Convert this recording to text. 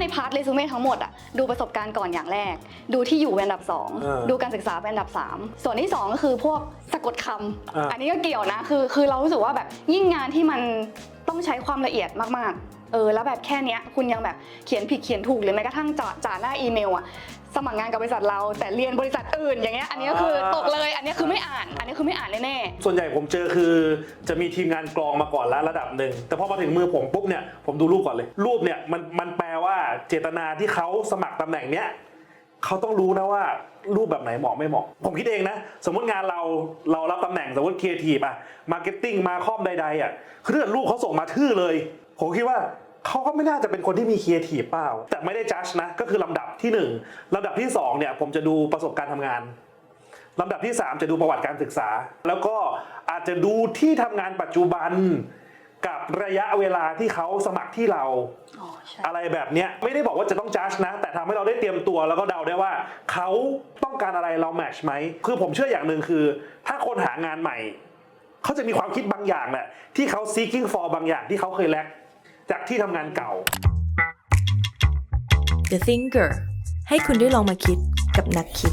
ในพาร์ทเรซูเม่ทั้งหมดอะดูประสบการณ์ก่อนอย่างแรก ดูที่อยู่เป็นอันดับ เออ2 ดูการศึกษาเป็นอันดับ 3 ส่วนที่ 2 ก็คือพวกสะกดคำอ่าอั นนี้ก็เกี่ยวนะคือคือเรารู้สึกว่าแบบยิ่งงานที่มันต้องใช้ความละเอียดมากๆเออแล้วแบบแค่เนี้ยคุณยังแบบเขียนผิดเขียนถูกหรือแม้กระทั่งจ่าจ่าหน้าอีเมลอะสมัครงานกับบริษัทเราแต่เรียนบริษัทอื่นอย่างเงี้ยอันนี้ก็คือตก อันนี้คือไม่อ่านแน่ๆส่วนใหญ่ผมเจอคือจะมีทีมงานกรองมาก่อนแล้วระดับหนึ่งแต่พอมาถึงมือผมปุ๊บเนี่ยผมดูรูปก่อนเลย รูปเนี่ยมันมันแปลว่าเจตนาที่เขาสมัครตำแหน่งเนี้ยเขาต้องรู้นะว่ารูปแบบไหนเหมาะไม่เหมาะ ผมคิดเองนะ สมมติงานเราเรารับตำแหน่งสมมติครีเอทีฟอะมาร์เก็ตติ้งมาคอมใดๆอะคือถ้าเกิดรูปเขาส่งมาทื่อเลย ผมคิดว่าเขาก็ไม่น่าจะเป็นคนที่มีครีเอทีฟเปล่า แต่ไม่ได้จัดนะ ก็คือลำดับที่หนึ่งลำดับที่สองเนี่ยผมจะดูประสบการณ์ทำงาน ลำดับที่ 3 จะดูประวัติการศึกษา แล้วก็อาจจะดูที่ทำงานปัจจุบันกับระยะเวลาที่เขาสมัครที่เราอ๋อใช่อะไรแบบเนี้ยไม่ได้บอกว่าจะต้องจัดนะ แต่ทำให้เราได้เตรียมตัวแล้วก็เดาได้ว่า เขาต้องการอะไรเราแมทช์ไหมคือผมเชื่ออย่างหนึ่งคือ ถ้าคนหางานใหม่ เขาจะมีความคิดบางอย่างแหละที่เขา seeking for บางอย่างที่เขาเคยแลกจากที่ทำงานเก่า The Thinker ให้คุณได้ลองมาคิดกับนักคิด